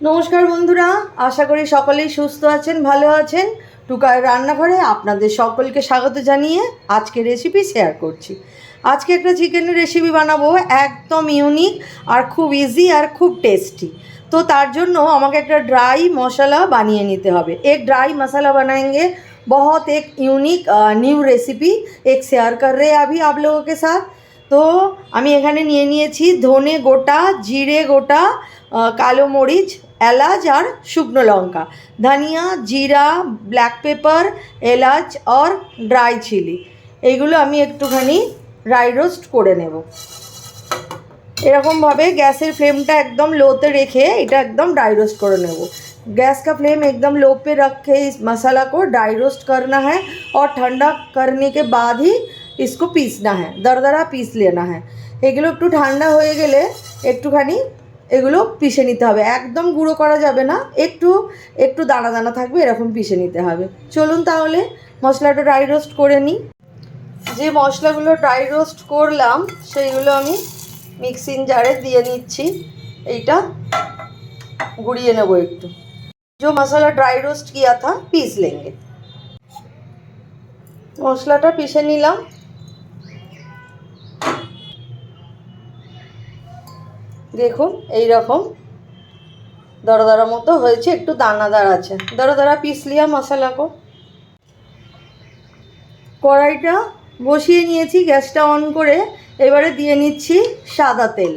নমস্কার বন্ধুরা আশা করি সকলেই সুস্থ আছেন ভালো আছেন টুকার রান্নাঘরে আপনাদের সকলকে স্বাগত জানিয়ে আজকে রেসিপি শেয়ার করছি আজকে একটা চিকেনের রেসিপি বানাবো একদম ইউনিক আর খুব ইজি আর খুব টেস্টি তো তার জন্য আমাকে একটা ড্রাই মশলা বানিয়ে নিতে হবে एक ड्राई मसाला बनाएंगे बहुत एक यूनिक न्यू रेसिपি एक शेयर कर रहे हैं अभी आप लोगों के साथ তো আমি এখানে নিয়ে নিয়েছি ধনে গোটা জিরে গোটা আহ, কালো মরিচ এলাচ আর শুকনো লঙ্কা ধনিয়া জিরা ব্ল্যাক পেপার এলাচ আর ড্রাই চিলি এইগুলো আমি একটুখানি ড্রাই রোস্ট করে নেব এরকমভাবে গ্যাসের ফ্লেমটা একদম লোতে রেখে এটা একদম ड्राई रोस्ट করে নেব गैस का फ्लेम एकदम लो पे रख के इस मसाला को ड्राई रोस्ट करना है और ठंडा करने के बाद ही इसको पीसना है दरदरा পিস लेना है এগুলো একটু ঠান্ডা হয়ে গেলে একটুখানি এগুলো পিষে নিতে হবে একদম গুঁড়ো করা যাবে না একটু একটু দানা দানা থাকবে এরকম পিষে নিতে হবে চলুন তাহলে মশলাটা ড্রাই রোস্ট করে নিই যে মশলাগুলো ড্রাই রোস্ট করলাম সেইগুলো আমি মিক্সিং জারে দিয়ে নিচ্ছি এইটা গুড়িয়ে নেবো একটু जो मसाला ड्राई रोस्ट किया था पीस लेंगे মশলাটা পিষে নিলাম দেখুন এই রকম দরদারা মতো হয়েছে, একটু দানাদার আছে। দরদারা পিসলিয়া মশলা কো কড়াইটা বসিয়ে নিয়েছি, গ্যাসটা অন করে এবারে দিয়ে নিচ্ছি সাদা তেল।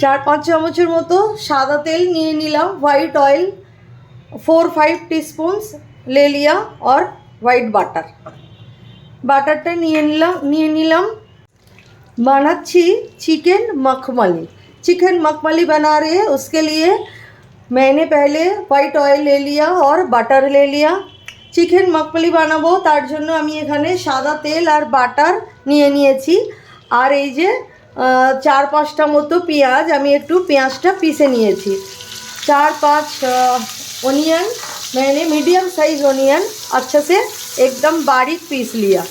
চার পাঁচ চামচের মতো সাদা তেল নিয়ে নিলাম, white oil, four five teaspoons লেলিয়া অর হোয়াইট বাটার। বাটারটা নিয়ে নিলাম নিয়ে নিলাম বানাচ্ছি চিকেন मखमली चिकन मखमली बना रहे हैं उसके लिए मैंने पहले হোয়াইট অয়েল ले लिया और বাটার ले लिया চিকেন মখমলি বানাবো তার জন্য আমি এখানে সাদা তেল আর বাটার নিয়ে নিয়েছি আর এই যে আহ, চার পাঁচটা মতো পেঁয়াজ আমি একটু পেঁয়াজটা পিষে নিয়েছি चार पांच ओनियन मैंने मीडियम साइज ओनियन अच्छे से एकदम बारीक पीस लिया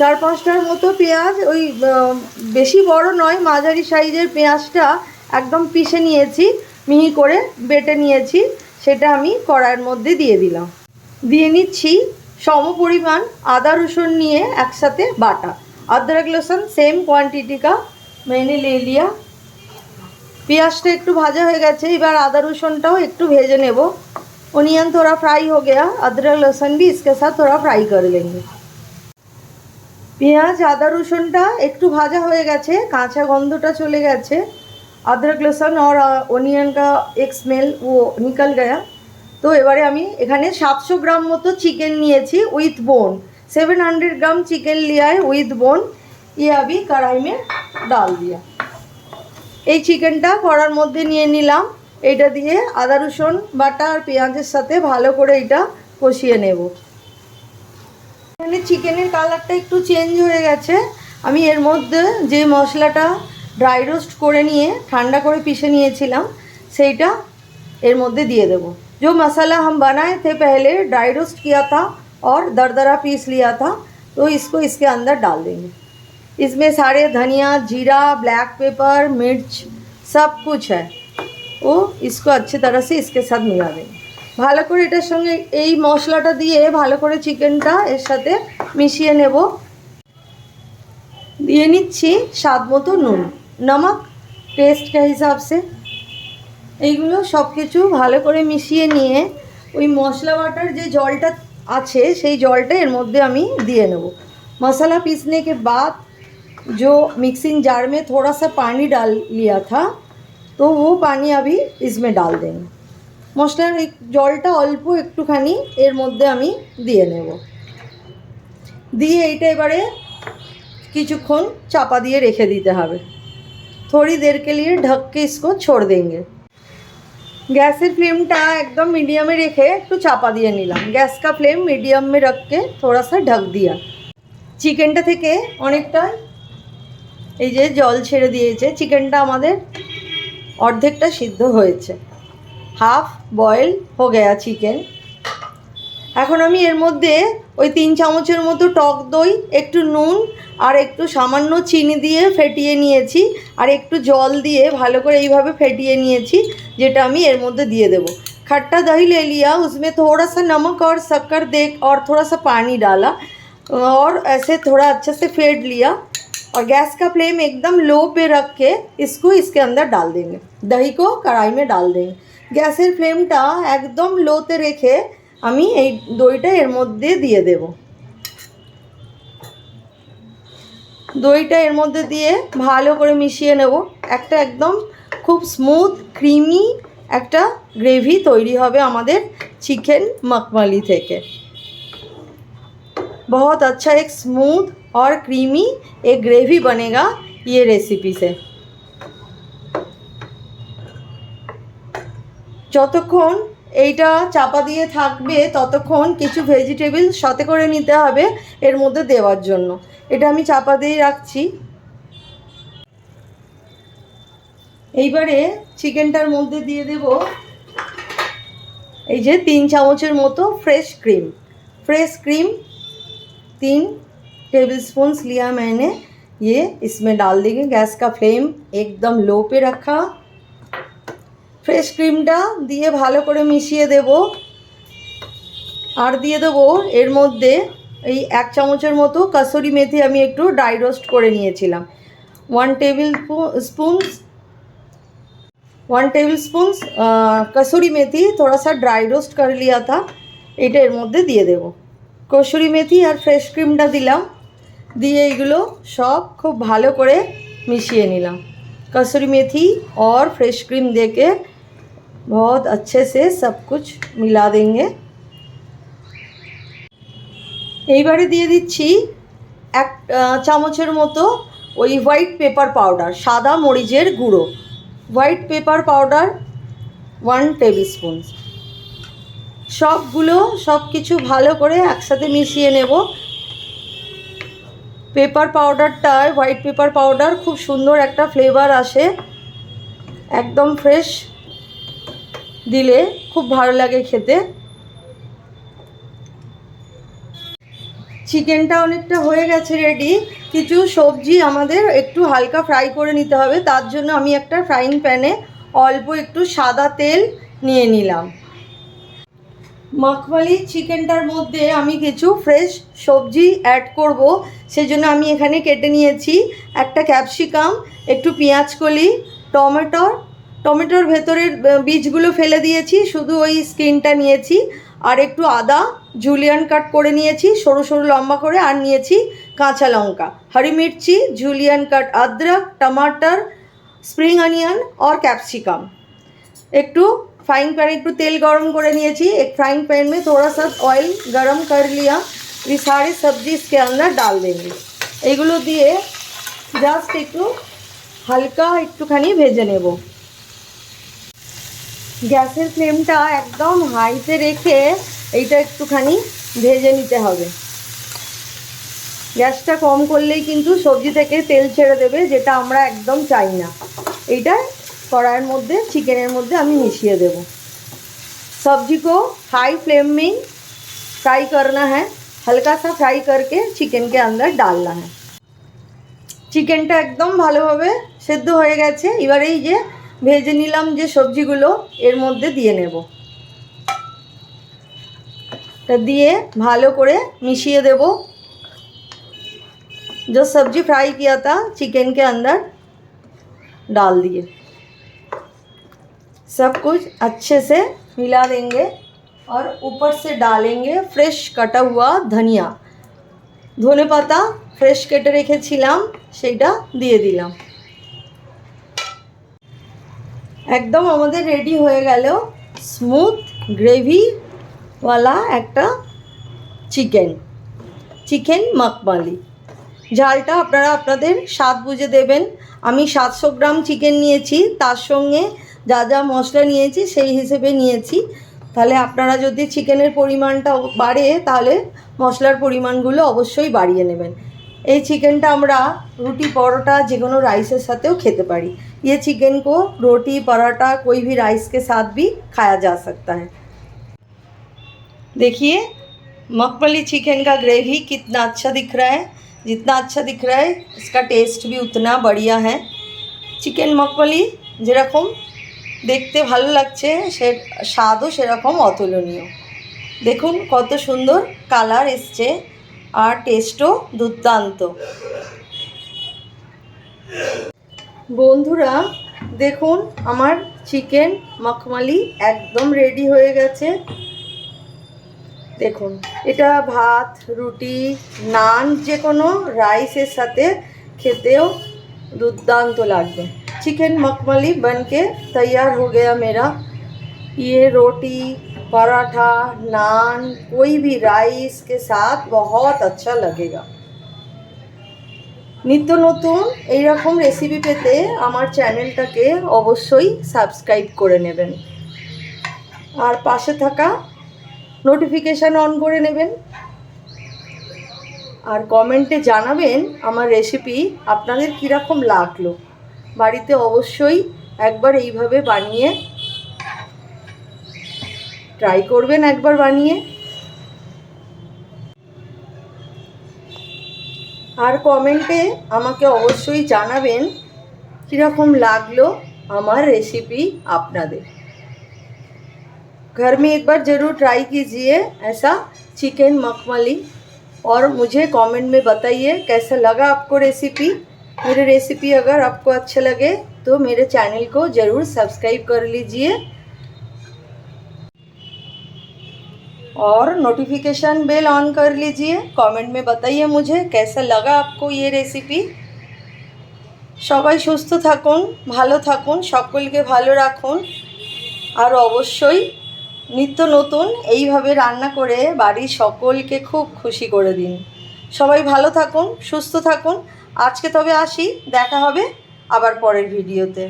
চার পাঁচটার মতো পেঁয়াজ ওই আহ, বেশি বড় নয় মাঝারি সাইজের পেঁয়াজটা একদম পিষে নিয়েছি মিহি করে বেটে নিয়েছি সেটা আমি কড়াইয়ের মধ্যে দিয়ে দিলাম দিয়ে নিচ্ছি সম পরিমাণ আদা রসুন নিয়ে একসাথে বাটা अदरक लहसुन सेम क्वांटिटी का मैंने ले लिया পেঁয়াজটা একটু ভাজা হয়ে গেছে এবার আদা রসুনটাও একটু ভেজে নেব ओनियन थोड़ा फ्राई हो गया अदरक लहसुन भी इसके साथ थोड़ा फ्राई कर लेंगे পেঁয়াজ, আদা, রসুনটা একটু ভাজা হয়ে গেছে, কাঁচা গন্ধটা চলে গেছে। আদ্রক লসুন আর অনিয়নটা এক স্মেল, ও নিকল গয়া। তো এবারে আমি এখানে সাতশো গ্রাম মতো চিকেন নিয়েছি with bone. Seven hundred gram chicken লিয়ায় with bone, ইয়াবি আমি ডাল দিয়া। এই চিকেনটা কড়ার মধ্যে নিয়ে নিলাম। এটা দিয়ে আদা, রসুন, বাটা আর পেঁয়াজের সাথে ভালো করে এটা কষিয়ে নেব। এখানে চিকেনের কালারটা একটু চেঞ্জ হয়ে গেছে আমি এর মধ্যে যে মশলাটা ড্রাই রোস্ট করে নিয়ে ঠান্ডা করে পিষে নিয়েছিলাম সেইটা এর মধ্যে দিয়ে দেবো जो मसाला हम बनाए थे पहले ड्राई रोस्ट किया था और दरदरा पीस लिया था तो इसको इसके अंदर डाल देंगे इसमें सारे धनिया जीरा ब्लैक पेपर मिर्च सब कुछ है वो इसको अच्छी तरह से इसके साथ मिला देंगे ভালো করে এটার সঙ্গে এই মশলাটা দিয়ে ভালো করে চিকেনটা এর সাথে মিশিয়ে নেব দিয়ে নিচ্ছি স্বাদ মতো নুন নমক টেস্ট কে হিসাব সে এইগুলো সব কিছু ভালো করে মিশিয়ে নিয়ে ওই মশলা বাটার যে জলটা আছে সেই জলটা এর মধ্যে আমি দিয়ে নেব मसाला पीसने के बाद जो मिक्सिंग जार में थोड़ा सा पानी डाल लिया था तो वो पानी अभी इसमें डाल देंगे মশলার এই জলটা অল্প একটুখানি এর মধ্যে আমি দিয়ে নেব। দিয়ে এইটা এবারে কিছুক্ষণ চাপা দিয়ে রেখে দিতে হবে। থোড়ি দেরকে লিয়ে ঢককে ইসকো ছোড় দেঙ্গে। গ্যাসের ফ্লেমটা একদম মিডিয়ামে রেখে একটু চাপা দিয়ে নিলাম। গ্যাস কা ফ্লেম মিডিয়ামে রাখকে থোড়া সা ঢক দিয়া। চিকেনটা থেকে অনেকটা এই যে জল ছেড়ে দিয়েছে, চিকেনটা আমাদের অর্ধেকটা সিদ্ধ হয়েছে। হাফ বয়েল হো গেয়া চিকেন এখন আমি এর মধ্যে ওই তিন চামচের মতো টক দই একটু নুন আর একটু সামান্য চিনি দিয়ে ফেটিয়ে নিয়েছি আর একটু জল দিয়ে ভালো করে এইভাবে ফেটিয়ে নিয়েছি যেটা আমি এর মধ্যে দিয়ে দেবো खट्टा दही ले लिया उसमें थोड़ा सा नमक और शक्कर दे और थोड़ा सा पानी डाला और ऐसे थोड़ा अच्छे से फेंट लिया और गैस का फ्लेम एकदम लो पे रख के इसको इसके अंदर डाल देंगे दही को कढ़ाई में डाल देंगे গ্যাসের ফ্লেমটা একদম লোতে রেখে আমি এই দইটা এর মধ্যে দিয়ে দেব দইটা এর মধ্যে দিয়ে ভালো করে মিশিয়ে নেব একটা একদম খুব স্মুথ ক্রিমি একটা গ্রেভি তৈরি হবে আমাদের চিকেন মকমালি থেকে बहुत अच्छा एक स्मूथ और क्रीमी एक ग्रेवी बनेगा ये रेसिपी से যতক্ষণ এইটা চাপা দিয়ে থাকবে ততক্ষণ কিছু ভেজিটেবল সাথে করে নিতে হবে এর মধ্যে দেওয়ার জন্য এটা আমি চাপা দিয়ে রাখছি এইবারে চিকেনটার মধ্যে দিয়ে দেব এই যে তিন চামচের মতো ফ্রেশ ক্রিম फ्रेश क्रीम तीन टेबल स्पून लिया मैंने ये इसमें डाल देंगे गैस का फ्लेम एकदम लो पे रखा ফ্রেশ ক্রিমটা দিয়ে ভালো করে মিশিয়ে দেব আর দিয়ে দেবো এর মধ্যে এই এক চামচের মতো কাসুরি মেথি আমি একটু ড্রাই রোস্ট করে নিয়েছিলাম one tablespoon one tablespoon कसूरी मेथी थोड़ा सा ड्राई रोस्ट कर लिया था এটা এর মধ্যে দিয়ে দেব কসুরি মেথি আর ফ্রেশ ক্রিমটা দিলাম দিয়ে এগুলো সব খুব ভালো করে মিশিয়ে নিলাম कसूरी मेथी और फ्रेश क्रीम देके बहुत अच्छे से सब कुछ मिला देंगे এইবারে দিয়ে দিচ্ছি এক আহ, চামচের মতো ওই হোয়াইট পেপার পাউডার সাদা মরিচের গুঁড়ো white pepper powder one tablespoon সবগুলো সব কিছু ভালো করে একসাথে মিশিয়ে নেব পেপার পাউডারটায় হোয়াইট পেপার পাউডার খুব সুন্দর একটা ফ্লেভার আসে একদম ফ্রেশ দিলে খুব ভালো লাগে খেতে। চিকেনটা অনেকটা হয়ে গেছে রেডি কিছু সবজি আমাদের একটু হালকা ফ্রাই করে নিতে হবে। তার জন্য আমি একটা ফ্রাইং প্যানে অল্প একটু সাদা তেল নিয়ে নিলাম। মাখমালি চিকেনটার মধ্যে আমি কিছু ফ্রেশ সবজি অ্যাড করব। সেই জন্য আমি এখানে কেটে নিয়েছি একটা ক্যাপসিকাম একটু পেঁয়াজ কলি টমেটোর টমেটোর ভেতরের আহ, বীজগুলো ফেলে দিয়েছি শুধু ওই স্কিনটা নিয়েছি আর একটু আদা জুলিয়ান কাট করে নিয়েছি সরু সরু লম্বা করে আর নিয়েছি কাঁচা লঙ্কা হরি মির্চি জুলিয়ান কাট अदरक टमाटर স্প্রিং অনিয়ন और कैप्सिकम একটু फ्राइंग पैन একটু तेल गरम করে নিয়েছি एक फ्राइंग पैन में थोड़ा सा ऑयल गरम कर लिया ये सारी सब्जी इसके अंदर डाल देंगे এগুলো দিয়ে জাস্ট একটু হালকা একটুখানি ভেজে নেব গ্যাসের ফ্লেমটা একদম হাইতে রেখে এইটা একটুখানি ভেজে নিতে হবে গ্যাসটা কম করলেই কিন্তু সবজি থেকে তেল ছেড়ে দেবে যেটা আমরা একদম চাই না এইটা কড়াইয়ের মধ্যে চিকেনের মধ্যে আমি মিশিয়ে দেব सब्जी को हाई फ्लेम में फ्राई करना है हल्का सा फ्राई करके चिकन के अंदर डालना है চিকেনটা একদম ভালোভাবে সেদ্ধ হয়ে গেছে এবারে এই যে ভেজে নিলাম যে সবজিগুলো এর মধ্যে দিয়ে নেব তা দিয়ে ভালো করে মিশিয়ে দেব जो सब्जी फ्राई किया था चिकन के अंदर डाल दिए सब कुछ अच्छे से मिला देंगे और ऊपर से डालेंगे फ्रेश कटा हुआ धनिया ধনে পাতা ফ্রেশ কেটে রেখেছিলাম সেইটা দিয়ে দিলাম একদম আমাদের রেডি হয়ে গেল স্মুথ গ্রেভিওয়ালা একটা চিকেন চিকেন মাকমালি ঝালটা আপনারা আপনাদের স্বাদ বুঝে দেবেন। আমি সাতশো গ্রাম চিকেন নিয়েছি, তার সঙ্গে যা যা মশলা নিয়েছি সেই হিসেবে নিয়েছি। তাহলে আপনারা যদি চিকেনের পরিমাণটা বাড়ে, তাহলে মশলার পরিমাণগুলো অবশ্যই বাড়িয়ে নেবেন। এই চিকেনটা আমরা রুটি পরোটা যে কোনো রাইসের সাথেও খেতে পারি ये चिकन को रोटी पराठा कोई भी राइस के साथ भी खाया जा सकता है देखिए मखमली चिकन का ग्रेवी कितना अच्छा दिख रहा है जितना अच्छा दिख रहा है इसका टेस्ट भी उतना बढ़िया है চিকেন মকমলি যেরকম দেখতে ভালো লাগছে সে স্বাদও সেরকম অতুলনীয় দেখুন কত সুন্দর কালার এসছে আর টেস্টও দুর্দান্ত বন্ধুরা দেখুন আমার চিকেন মখমালি একদম রেডি হয়ে গেছে দেখুন এটা ভাত রুটি নান যে কোনো রাইসের সাথে খেতেও दुर्दांत লাগবে चिकन मखमली बन के तैयार हो गया मेरा ये रोटी पराठा नान कोई भी राइस के साथ बहुत अच्छा लगेगा নিত্য নতুন এইরকম রেসিপি পেতে আমার চ্যানেলটাকে অবশ্যই সাবস্ক্রাইব করে নেবেন আর পাশে থাকা নোটিফিকেশান অন করে নেবেন আর কমেন্টে জানাবেন আমার রেসিপি আপনাদের কীরকম লাগলো বাড়িতে অবশ্যই একবার এইভাবে বানিয়ে ট্রাই করবেন একবার বানিয়ে আর কমেন্টে আমাকে অবশ্যই জানাবেন কীরকম লাগলো আমার রেসিপি আপনাদের घर में एक बार ज़रूर ट्राई कीजिए ऐसा चिकन मखमली और मुझे कमेंट में बताइए कैसा लगा आपको रेसिपी मेरे रेसिपी अगर आपको अच्छे लगे तो मेरे चैनल को ज़रूर सब्सक्राइब कर लीजिए और नोटिफिकेशन बेल ऑन कर लीजिए कमेंट में बताइए मुझे कैसा लगा आपको ये रेसिपি সবাই সুস্থ থাকুন ভালো থাকুন সকলকে ভালো রাখুন আর অবশ্যই নিত্য নতুন এইভাবে রান্না করে বাড়ির সকলকে খুব খুশি করে দিন সবাই ভালো থাকুন সুস্থ থাকুন আজকে তবে আসি দেখা হবে আবার পরের ভিডিওতে